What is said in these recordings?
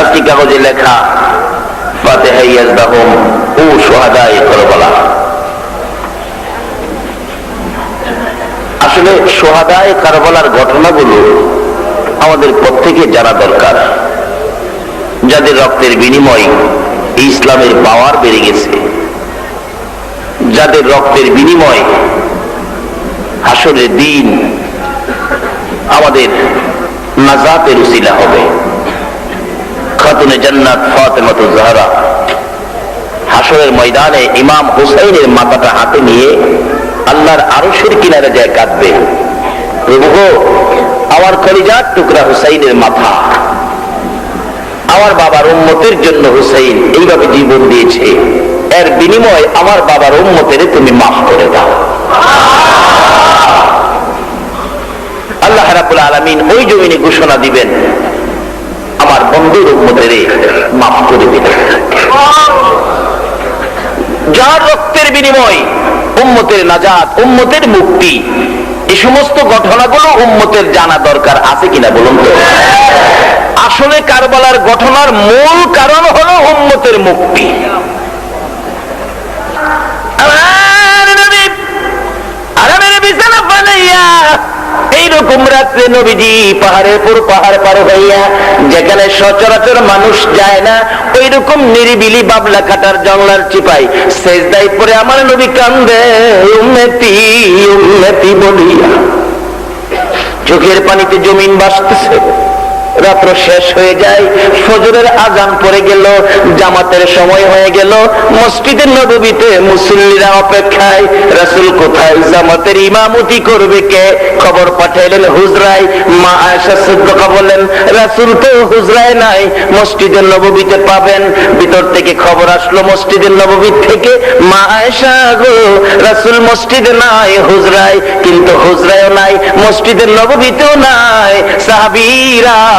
আজকে কাগজে লেখা ফাতেহাইয়াজদাহুম ও সোহাদায়ে করবালা। আসলে সোহাদায় কারবালার ঘটনাগুলো আমাদের প্রত্যেকে জানা দরকার। যাদের রক্তের বিনিময় ইসলামের পাওয়ার বেড়ে গেছে। যাদের রক্তের বিনিময় আসলে দিন আমাদের নাজাতের উসিলা হবে। খাতুনে জান্নাত ফাতেমাতু জাহরা। হাসরের ময়দানে ইমাম হুসাইনের মাথাটা হাতে নিয়ে আল্লাহর আরশের কিনারে যায় কাঁদবে। প্রভু আমার কলিজার টুকরা হুসাইনের মাথা। আমার বাবার উম্মতের জন্য হুসাইন এইভাবে জীবন দিয়েছে। এর বিনিময় আমার বাবার উম্মতের তুমি মাফ করে দাও। আল্লাহ রাবুল আলমিন ওই জমিনে ঘোষণা দিবেন আমার বন্ধুর উম্মতের মাফ করে দিবেন। যার রক্তের বিনিময় উম্মতের নাজাত, উম্মতের মুক্তি এই সমস্ত ঘটনাগুলো উম্মতের জানা দরকার আছে কিনা বলুন তো? আসলে কারবালার ঘটনার মূল কারণ হলো উম্মতের মুক্তি। আরামের বিছানা বানাইয়া এইরকম রাত্রে নবীজি পাহাড়ের পর পাহাড় পার হইয়া, যেখানে সচরাচর মানুষ যায় না ওই রকম নিরিবিলি বাবলা কাটার জঙ্গলার চিপাই। শেষ দায় পরে আমার নবী কান্দে উন্নতি উন্নতি বলিয়া। চোখের পানিতে জমিন বাসতেছে রাত্র শেষ হয়ে যায়, ফজরের আজান পড়ে গেল, জামাতের সময় হয়ে গেল, মসজিদের নবীতে মুসল্লিরা অপেক্ষায়, রাসুল কোথায়, জামাতের ইমামতি করবে কে? খবর পাঠাইলেন হুজরাই, মা আয়েশা সিদ্দিকা বলেন রাসুল তো হুজরায় নাই, মসজিদের নবীতে পাবেন। ভিতর থেকে খবর আসলো মসজিদের নবী থেকে, মা আয়েশা গো, রাসুল মসজিদে নাই হুজরায় কিন্তু হুজরায়ও নাই, মসজিদের নবীতেও নাই, সাহাবীরা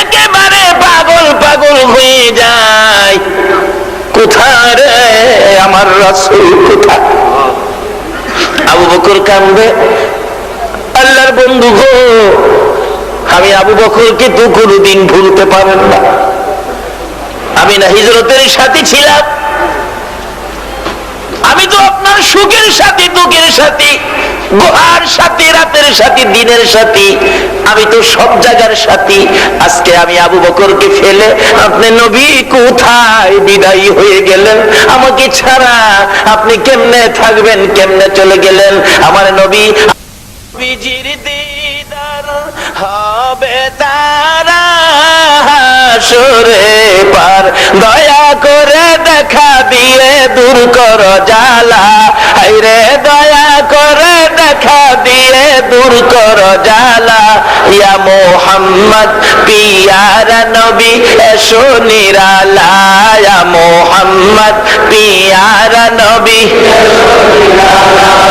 একেবারে পাগল পাগল হয়ে যায়। কোথায় রে আমার রাসূল, কোথায়? আবু বকর কান্দে আল্লাহর বন্ধু গো, আমি আবু বকরকে তো কোনোদিন ভুলতে পারেন না। আমি না হিজরতের সাথে ছিলাম। আমি তো আপনার সুখের সাথে, দুঃখের সাথে। গুহার সাথে, রাতের সাথে, দিনের সাথে, আমি তো সব জায়গার সাথে। আজকে আমি আবু বকরকে ফেলে আপনি নবী কোথায় বিদায়ী হয়ে গেলেন? আমাকে ছাড়া আপনি কেমনে থাকবেন, কেমনে চলে গেলেন? আমার নবী বিজির দিদার হবে তারা হাসরে পার। দয়া করে দেখা দিয়ে দূর কর জালা হাইরে দয়া করে দেখা দিয়ে দূর কর জালা ইয়া মোহাম্মদ, পিয়ারা নবী, এসো নিরালা। ইয়া মোহাম্মদ, পিয়ারা নবী,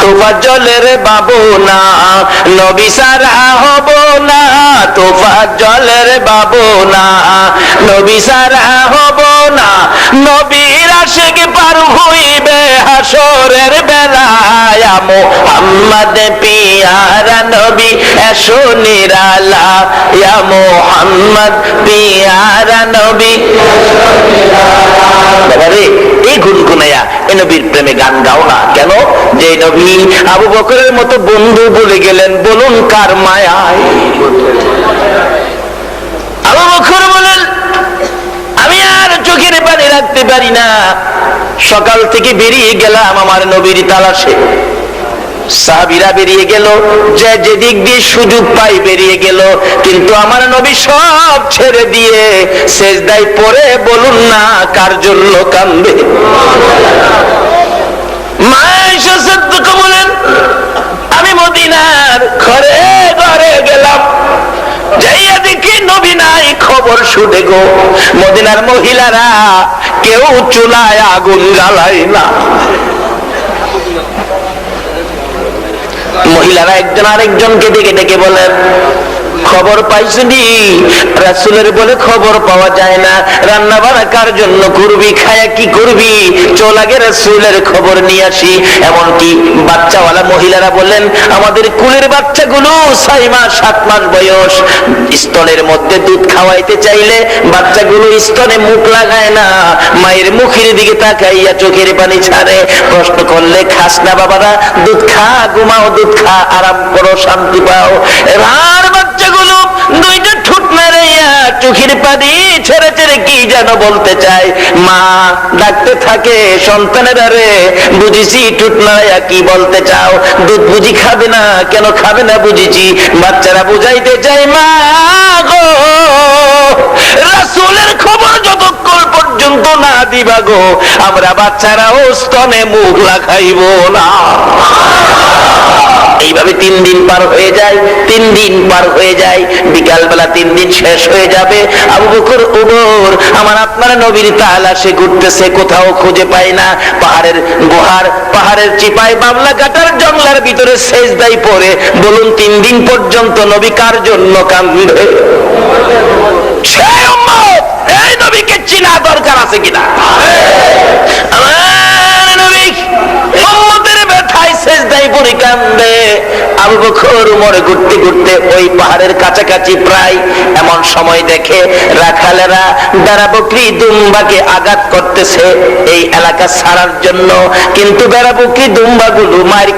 তোফা জলের বাবু না নবী সারা হব না, তোফা জলের বাবু না নবী সারা হব না নবীর আশেক পার হইবে হাসরের বেলায় মোহাম্মদ পিয়ারা নবী, এসো নিরালা। ইয়া মোহাম্মদ পিয়ারা নবী। বাবারে, এই গুনগুনাইয়া এ নবীর প্রেমে গান গাও না। কেন? যে নবী আবু বকরের মতো বন্ধু বলে গেলেন, বলুন কার মায়ায় আবু বকর বলেন আমি আর চোখের পানি রাখতে পারি না। সকাল থেকে বেরিয়ে গেলাম আমার নবীর তালাশে। সাহাবিরা বেরিয়ে গেল, যে যেদিক দিয়ে সুযোগ পাই বেরিয়ে গেল। কিন্তু আমার নবী সব ছেড়ে দিয়ে শেষদায় পরে বলুন না কার জন্য কান্দে। বলেন, আমি মদিনার ঘরে ঘরে গেলাম। যেই খবর শুনে গো, মদিনার মহিলারা কেউ চুলায় আগুন জ্বালায় না। মহিলারা একজন আরেকজনকে ডেকে ডেকে বলেন খবর পাইছনি? রাসুলের বলে খবর পাওয়া যায় না। রান্না বান্না কার জন্য করবি, খায়া কি করবি? চল আগে রাসুলের খবর নিয়ে আসি। এমনকি বাচ্চাওয়ালা মহিলারা বললেন, আমাদের কুলের বাচ্চাগুলো ছয় মাস, সাত মাস বয়স। স্তনের মধ্যে দুধ খাওয়াইতে চাইলে বাচ্চাগুলো স্তনে মুখ লাগায় না। মায়ের মুখের দিকে তাকাইয়া চোখের পানি ছাড়ে। প্রশ্ন করলে, খাস না বাবারা, দুধ খা, ঘুমাও, দুধ খা, আরাম করো, শান্তি পাও। এবার চোখের ছেড়ে ছেড়ে কি যেন বলতে চায়? মা, ডাকতে থাকে, সন্তানের আরে বুঝেছি টুটনায়া কি বলতে চাও? দুধ বুঝি খাবে না, কেন খাবে না বুঝেছি। বাচ্চারা বুঝাইতে চাই মা গো, রাসুলের খবর পর্যন্ত না দিবা গো আমরা বাচ্চারাও স্তনে মুখ লাগাইব না। এইভাবে তিন দিন পার হয়ে যায় তিন দিন পার হয়ে যায় বিকাল বেলা তিন দিন শেষ হয়ে যাবে। আবু বকর উমর আমার আপনার নবীর তালাশে ঘুরতেছে কোথাও খুঁজে পায় না। পাহাড়ের গুহার পাহাড়ের চিপায় বাবলা কাটার জঙ্গলার ভিতরে শেষ দায় পরে বলুন তিন দিন পর্যন্ত নবী কার জন্য কান্দে? উম্মত, এই নবীকে চিনা দরকার আছে কিনা? আমার রাখালেরা আঘাত করতেছে এই এলাকা ছাড়ার জন্য। কিন্তু বেড়া বকরি দুম্বাগুলো মার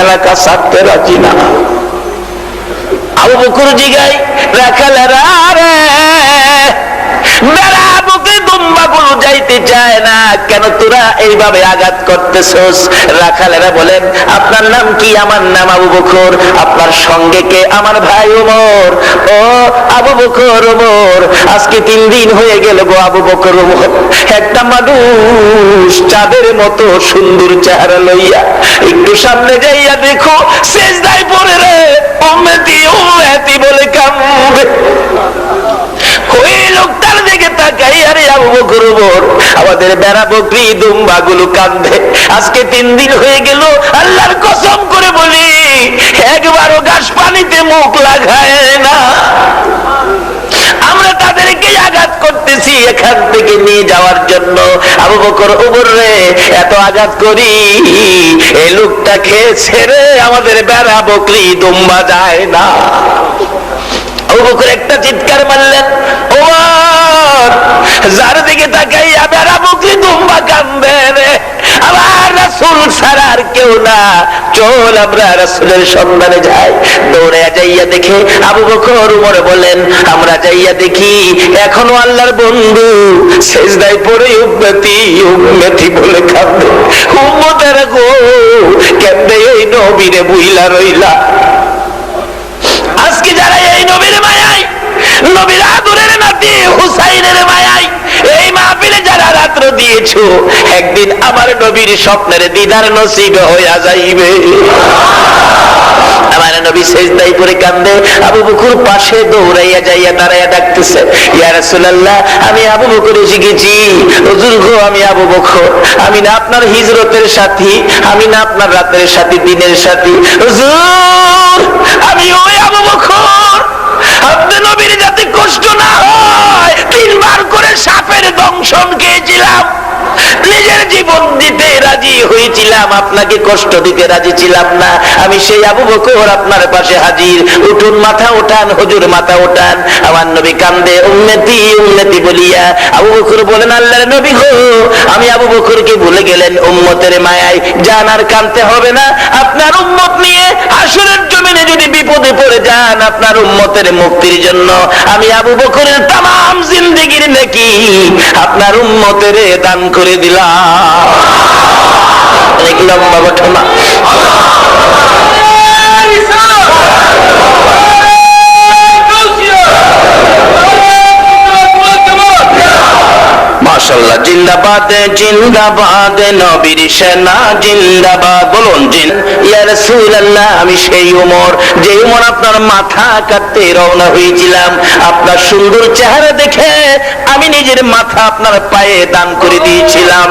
এলাকা ছাড়তে রাজি না। আবু বেড়া বুকে দুম্বাগুলো যাইতে চায় না কেন তোরা এইভাবে আঘাত করতেছস? রাখালেরা বলেন, আপনার নাম কি? আমার নাম আবু বকর। আপনার সঙ্গে কে? আমার ভাই ওমর। ও, আবু বকর ওমর, আজকে তিন দিন হয়ে গেল গো আবু বকর ওমর। একটা মানুষ চাঁদের মতো সুন্দর চেহারা লইয়া একটু সামনে যাইয়া দেখো শেষ দায় পড়ে রে। ওমেতি ওমেতি বলে কামবে ওই লোকটার দিকে আজকে তিন দিন হয়ে গেল, আল্লাহর কসম করে বলি, একবারও পানিতে মুখ লাগায় না। আমরা তাদেরকে আঘাত করতেছি এখান থেকে নিয়ে যাওয়ার জন্য। আবু বকর ওমর রে, এত আঘাত করি এই লোকটাকে ছেড়ে আমাদের বেড়া বকরি দুম্বা যায় না। আবু বকর একটা চিৎকার মারলেন, ওমর! যার দিকে তাকাইয়া বেড়া বকরি দুম্বা কান্দে আমার রাসূল ছাড়া আর কেউ না। চল আমরা রাসূলের সন্ধানে যাই। দৌড়ে যাইয়া দেখে আবু বকর, উমর বলেন, আমরা যাইয়া দেখি এখনও আল্লাহর বন্ধু। সেজদায় পড়ে উম্মতি উম্মতি বলে কান্দে উম্মতের গো, কেমনে এই নবীরে বুইলা রইলা? আজকে যারা এই নবীর মায়াই নবীর আদরের নাতি হুসাইনের মায়াই এই মাহফিলে যারা রাত্র দিয়েছ, একদিন আমার নবীর স্বপ্নের দিদার নসিব হইয়া যাইবে। আমার নবী করে কান্দে, আবু বকুর পাশে দৌড়াইয়া যাইয়া দাঁড়াইয়া ডাকতেছে, ইয়া আমি আবু আমি আবু বকর, আমি না আপনার হিজরতের সাথী, আমি না আপনার রাতের সাথী, দিনের সাথী। হুজুর হয়েছিলাম আপনাকে কষ্ট দিতে রাজি ছিলাম না। আমি সেই আবু বকর আপনার পাশে হাজির। উঠুন, মাথা ওঠান হুজুর, মাথা ওঠান আমার নবী কান্দে উন্নতি উন্নতি বলিয়া আবু বকর বলেন, আল্লাহর নবী গো, আমি আবু বকরকে ভুলে গেলেন উম্মতের মায়ায়। জান আর কানতে হবে না। আপনার উম্মত নিয়ে আসরের জমিনে যদি বিপদে পড়ে যান আপনার উম্মতের মুক্তির জন্য। আমি আবু বকরের তাম জিন্দিগির নাকি আপনার উম্মতের দান করে দিলাম। মাশাল্লাহ জিন্দাবাদ জিন্দাবাদ, নবীর সেনা জিন্দাবাদ। বলুন, জিন আমি সেই উমর, যে উমর আপনার মাথা কাটতে রওনা হয়েছিলাম। আপনার সুন্দর চেহারা দেখে আমি নিজের মাথা আপনার পায়ে দান করে দিয়েছিলাম।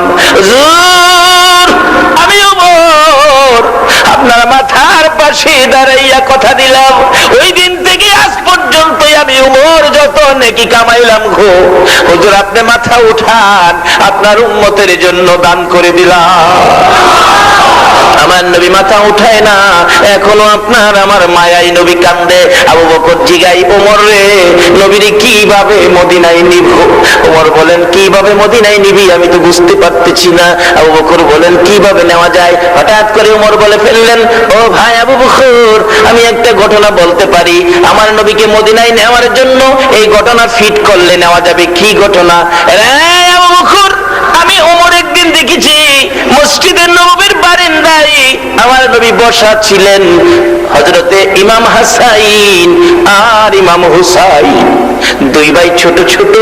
আপনার মাথার পাশে দাঁড়াইয়া কথা দিলাম। ওই দিন থেকে আজ পর্যন্ত আমি উমর যত নেকি কামাইলাম ঘো হুজুর, আপনি মাথা উঠান, আপনার উন্মতের জন্য দান করে দিলাম। আমার নবী মাথা উঠায় না। এখনও আপনার আমার মায়াই নবী কান্দে। আবু বকর জিগাই, ওমর রে, নবীর কীভাবে মদিনায় নিব? ওমর বলেন, কীভাবে মদিনায় নিবি? আমি তো বুঝতে পারতেছি না। আবু বকর বলেন, কীভাবে নেওয়া যায়? হঠাৎ করে ওমর বলে ফেললেন, ও ভাই আবু বকর, আমি একটা ঘটনা বলতে পারি। আমার নবীকে মদিনায় নেওয়ার জন্য এই ঘটনা ফিট করলে নেওয়া যাবে। কি ঘটনা? রে আবু বকর, আমি ওমর একদিন দেখেছি, মসজিদের আমার নবী বসা ছিলেন হজরতে ইমাম হাসাইন আর ইমাম হুসাইন। দুই ভাই ছোট ছোট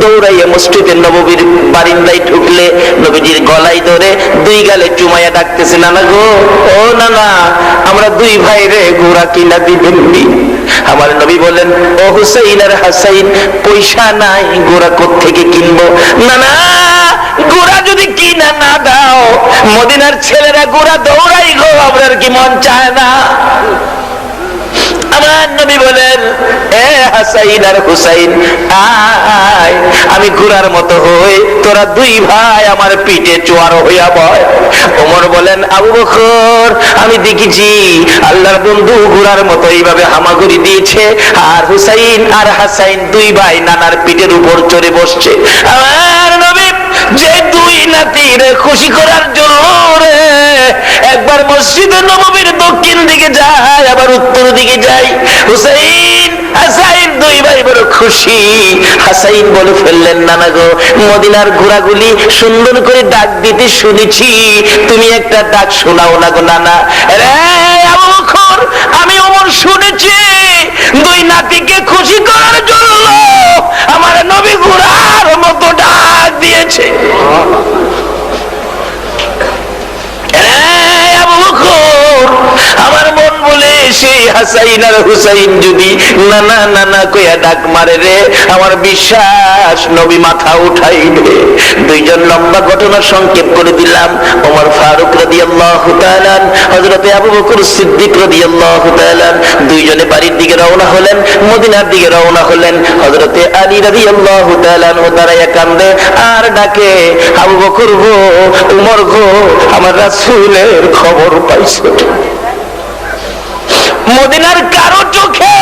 দৌড়াইয়া মসজিদের নবীর বারিন্দায় ঢুকলে নবীজির গলায় ধরে দুই গালে চুমাইয়া ডাকতেছে, নানা গো, ও নানা, আমরা দুই ভাই রে ঘোড়া কিনা দিবেন আমার নবী বলেন ও হুসাইন আর হাসাইন, পয়সা নাই, ঘোড়া থেকে কিনবো? না না গোড়া যদি কিনা না দাও, মদিনার ছেলেরা গোড়া দৌড়াই গো, আপনার কি মন চায় না? আমার নবী বলেন, এ হাসাইন আর হুসাইন আমি মতো হই, তোরা দুই ভাই আমার পিঠে চোয়ার হইয়া বয়। ওমর বলেন, আবু বকর, আমি দেখেছি, আল্লাহর বন্ধু ঘোড়ার মতো এইভাবে হামাগুড়ি দিয়েছে, আর হুসাইন আর হাসাইন দুই ভাই নানার পিঠের উপর চড়ে বসছে। আমার নবী যে দুই নাতির খুশি করার জন্য একবার মসজিদে নবমীর দক্ষিণ দিকে যায়, আবার উত্তর দিকে যায়। হুসাইন, হাসাইন দুই ভাই বড় খুশি। হাসাইন বলে ফেললেন, নানা গো, মদিনার ঘোড়াগুলি সুন্দর করে ডাক দিতে শুনেছি। তুমি একটা ডাক শোনাও না গো, নানা। আমি অমর শুনেছি। দুই নাতিকে খুশি করার জন্য আমার নবী ঘোড়ার মতো ডাক সেই হাসাইন আর হুসাইন যদি নানা নানা কইয়া ডাক মারে রে, আমার বিশ্বাস নবী মাথা উঠাইবে। দুইজন লম্বা ঘটনা সংক্ষেপ করে দিলাম। ওমর ফারুক রাদিয়াল্লাহু তাআলা হযরতে আবু বকর সিদ্দিক রাদিয়াল্লাহু তাআলা দুইজনে বাড়ির দিকে রওনা হলেন, মদিনার দিকে রওনা হলেন। হযরতে আলী রাদিয়াল্লাহু তাআলা দাঁড়াইয়া কান্দে, আর ডাকে, আবু বকর গো উমর গো, আমার রাসূলের খবর পাইছো মদিনার কারও চোখে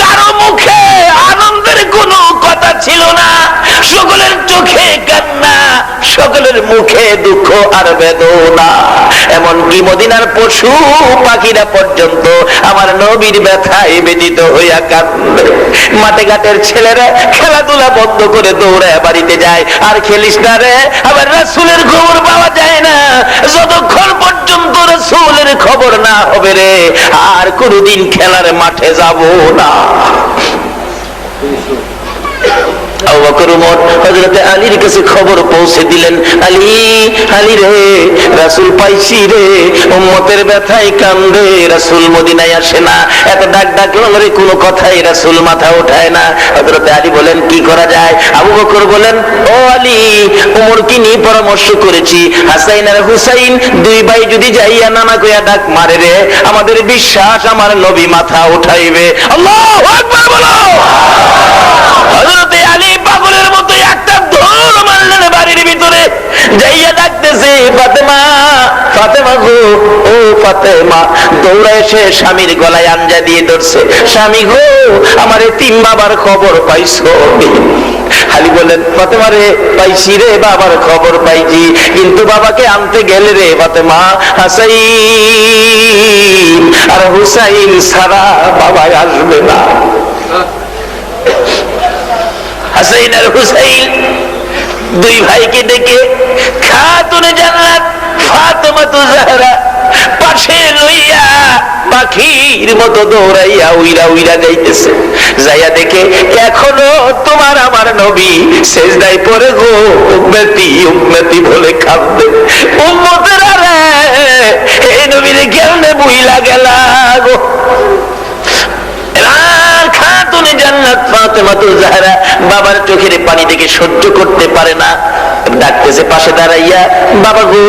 কারও মুখে আনন্দের কোনো কথা ছিল না। সকলের চোখে কান্না, সকলের মুখে দুঃখ আর বেদনা। এমনকি মদিনার পশু পাখিরা পর্যন্ত আমার নবীর ব্যথায় ব্যতীত হইয়া কান্দে মাঠে ঘাটের ছেলেরা খেলাধুলা বন্ধ করে দৌড়ায় বাড়িতে যায়। আর খেলিস না রে, আবার রাসুলের খবর পাওয়া যায় না। যতক্ষণ পর্যন্ত রাসুলের খবর না হবে রে, আর কোনদিন খেলার মাঠে যাব না। কি করা যায়? আবু বকর বলেন, ও আলী নিয়ে পরামর্শ করেছি। হাসাইন আর হুসাইন দুই ভাই যদি যাইয়া নানা কইয়া ডাক মারে রে, আমাদের বিশ্বাস আমার নবী মাথা উঠাইবে। বলো! আলী পাগলের মতো একটা মারলেন বাড়ির ভিতরে। যাইয়া ডাকতেছে, ফাতেমা ফাতেমা গো, ও ফাতেমা। স্বামীর গলায় আঞ্জা দিয়ে ধরছে, স্বামী গো, আমার তিন বাবার খবর পাইছো। ফাতেমা রে, পাইছি রে, বাবার খবর পাইছি, কিন্তু বাবাকে আনতে গেলে রে, ফাতেমা, হাসাইন আর হুসাইন সারা বাবা আসবে না। হাসাইন আর হুসাইন দুই ভাইকে ডেকে খাতুনে জান্নাত ফাতেমা তু জাহরা পাশে লইয়া পাখির মতো দৌড়াইয়া উইরা উইরা যাইতেছে। যাইয়া দেখে, এখনও তোমার আমার নবী শেষদাই পরে গো, উম্মতি উম্মতি বলে কাঁদবে। উম্মতের আরে এই নবীর কেমনে বুইলা গেলা গো। খাতুনে জান্নাত ফাতেমাতুল জাহরা বাবার চোখের পানি দেখে সহ্য করতে পারে না। ডাকতেছে, পাশে দাঁড়াইয়া, বাবা গো,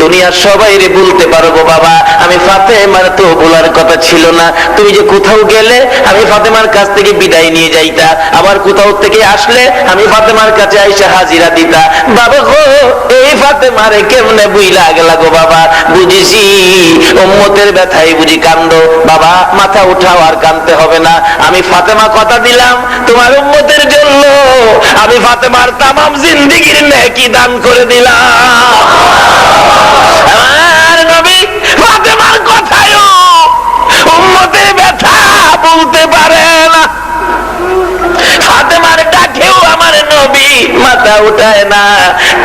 দুনিয়ার সবাই রে বলতে পারো গো বাবা, আমি ফাতেমার তো বলার কথা ছিল না। তুমি যে কোথাও গেলে, আমি ফাতেমার কাছ থেকে বিদায় নিয়ে যাইতা। আবার কোথাও থেকে আসলে, আমি ফাতেমার কাছে আইসা হাজিরা দিতা। বাবা গো, এই ফাতেমারে কেমনে বুইলা গেলা গো বাবা? বুঝেছি, উম্মতের ব্যথায় বুঝি কান্দ। বাবা, মাথা উঠাও আর কানতে হবে না। আমি ফাতেমা কথা দিলাম তোমার উন্মতের জন্য। আমি ফাতেমার তামাম জিন্দিগির নেকি দান করে দিলাম। আমার নবী ফাতেমার কথায়ও উন্মতের ব্যথা বলতে পারে না। মাথা উঠায় না।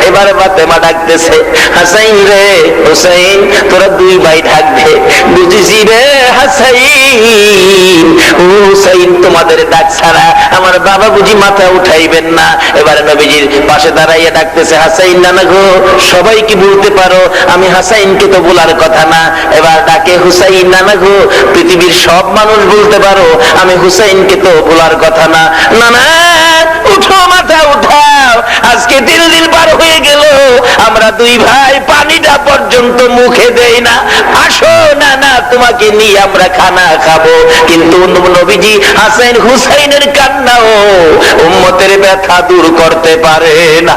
এবার ফাতেমা ডাকতেছে, হাসাইন রে, হুসাইন, তোরা দুই ভাই ডাকবে বুঝেছি রে হাসাইন। হুসাইন তোমাদের ডাক ছাড়া আমার বাবা বুঝি মাথা উঠাইবেন না। এবার নবীজির পাশে দাঁড়াইয়া ডাকতেছে, হাসাইন নানা গো, সবাই কি বলতে পারো? আমি হাসাইনকে তো বলার কথা না। এবার ডাকে, হুসাইন নানা গো, পৃথিবীর সব মানুষ বলতে পারো, আমি হুসাইনকে তো বলার কথা না। না না উঠো মাথা উঠাও। আজকে তিন দিন পার হয়ে গেল। আমরা দুই ভাই পানিটা পর্যন্ত মুখে দেই না। আসো, না না, তোমাকে নিয়ে আমরা খানা খাব। কিন্তু নবীজি হাসাইন হুসাইনের কান্নাও উম্মতের ব্যথা দূর করতে পারে না।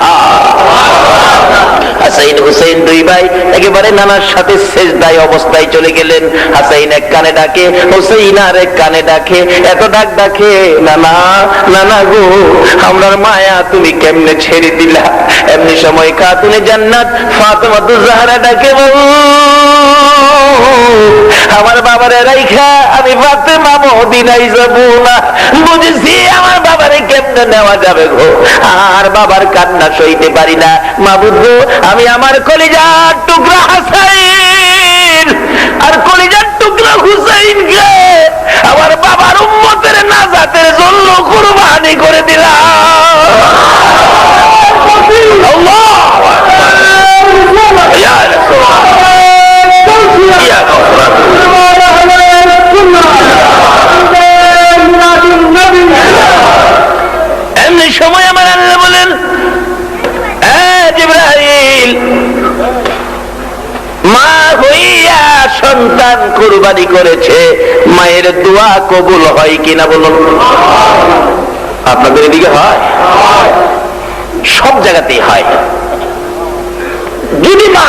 হাসাইন হুসেন দুই ভাই একেবারে নানার সাথে শেষ দায় অবস্থায় চলে গেলেন। হাসাইন এক কানে ডাকে, হুসেইন আর এক কানে ডাকে, এত ডাক ডাকে, নানা নানা গো আমরার মায়া তুমি কেমনে ছেড়ে দিলা? এমনি সময় খাতুনে জান্নাত, ফাতেমা জাহরা ডাকে আমার বাবারে রাইখা, আমি ফাতেমা মদিনাই যাব না। বুঝেছি আমার বাবারে কেমনে নেওয়া যাবে গো। আর বাবার কান্না সইতে পারি না। মাবুদ গো আমি আমার কলিজার টুকরা হাসাইন, আর কলিজার টুকরা হুসাইন কে আমার বাবার উম্মতের নাজাতের জন্য কুরবানি করে দিলাম আল্লাহু আকবার। ইয়া রাসূল। ইয়া রাসূল। এমনি সময় আমার আল্লাহ বলেন "হ্যাঁ, জিবরাইল মা হইয়া সন্তান কুরবানি করেছে মায়ের দোয়া কবুল হয় কিনা বলুন? আপনাদের এদিকে হয়? সব জায়গাতেই হয়। যদি মা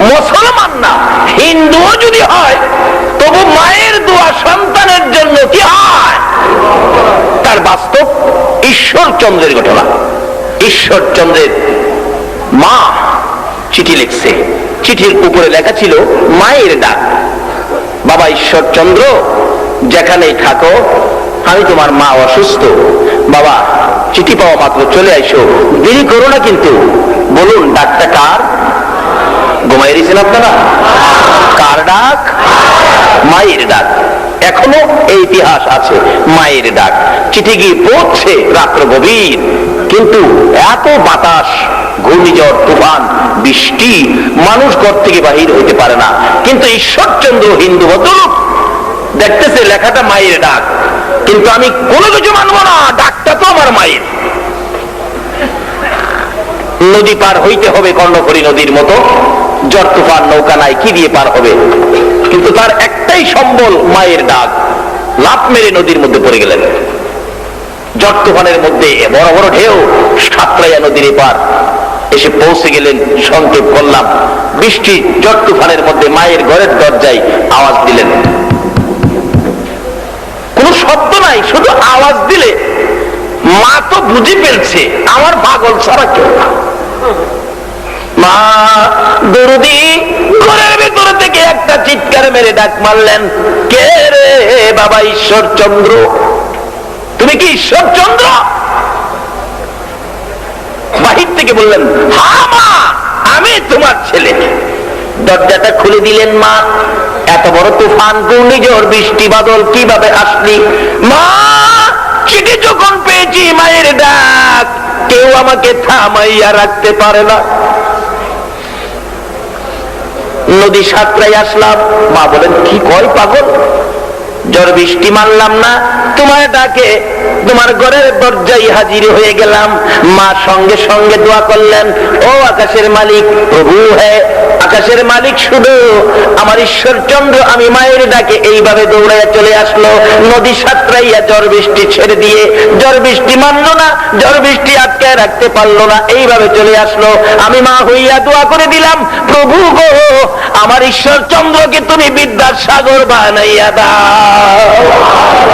মুসলমান না হিন্দুও যদি হয়, তবু মায়ের দোয়া সন্তানের জন্য কি হয়? তার বাস্তব ঈশ্বরচন্দ্রের ঘটনা। ঈশ্বরচন্দ্রের মা চিঠি লিখছে। চিঠির উপরে লেখা ছিল, মায়ের ডাক। বাবা ঈশ্বরচন্দ্র, যেখানেই থাকো, আমি তোমার মা অসুস্থ। বাবা, চিঠি পাওয়া মাত্র চলে আইসো। দেরি করো না কিন্তু। বলুন, ডাকটা কার? দিয়েছেন আপনারা? কার ডাক? মায়ের ডাক। এখনও এই ইতিহাস আছে, মায়ের ডাক। চিঠি গিয়ে পৌঁছছে রাত্র গভীর। কিন্তু এত বাতাস ঘূর্ণিঝড় তুফান, বৃষ্টি মানুষ ঘর থেকে বাহির হইতে পারে না। কিন্তু ঈশ্বরচন্দ্র হিন্দু ভদ্রলোক দেখতেছে লেখাটা মায়ের ডাক। কিন্তু আমি কোনো কিছু মানবো না, ডাকটা তো আমার মায়ের। নদী পার হইতে হবে কর্ণফরী নদীর মতো। জ্বর তুফান, নৌকা নাই, কি দিয়ে পার হবে? কিন্তু তার একটাই সম্বল মায়ের ডাক। লাভ মেরে নদীর মধ্যে পড়ে গেলেন। জ্বর তুফানের মধ্যে বড় বড় ঢেউ সাতরাইয়া নদীর পার এসে পৌঁছে গেলেন সংক্ষেপ করলাম। বৃষ্টি জ্বর তুফানের মধ্যে মায়ের ঘরের দরজায় আওয়াজ দিলেন। কোন শব্দ নাই, শুধু আওয়াজ দিলে, মা তো বুঝে ফেলছে, আমার পাগল ছাড়া কেউ না। মা, দরদি, ঘরের ভেতর থেকে একটা চিৎকার মেরে ডাক মারলেন, কে রে বাবা ঈশ্বরচন্দ্র? তুমি কি ঈশ্বরচন্দ্র? বাহির থেকে বললেন, হা মা, আমি তোমার ছেলে। দরজাটা খুলে দিলেন মা। এত বড় তুফান, ঘূর্ণিঝড়, বৃষ্টি, বাদল, কীভাবে আসলি? মা, চিঠি যখন পেয়েছি মায়ের ডাক, কেউ আমাকে থামাইয়া রাখতে পারে না। নদী সাতটায় আসলাম। মা বলেন, কি কয় পাগল? ঝড় বৃষ্টি মানলাম না। তোমার ডাকে তোমার ঘরের দরজায় হাজির হয়ে গেলাম। মা সঙ্গে সঙ্গে দোয়া করলেন, ও আকাশের মালিক, প্রভু হ্যাঁ আকাশের মালিক শুধু আমার ঈশ্বর চন্দ্র আমি মায়ের ডাকে এইভাবে দৌড়াইয়া চলে আসলো। নদী সাঁতরাইয়া ঝড় বৃষ্টি ছেড়ে দিয়ে, জ্বর বৃষ্টি মানলো না ঝড় বৃষ্টি আটকায় রাখতে পারল না, এইভাবে চলে আসলো। আমি মা হইয়া দোয়া করে দিলাম, প্রভু গো, আমার ঈশ্বর চন্দ্রকে তুমি বিদ্যার সাগর বানাইয়া দাও। Allah.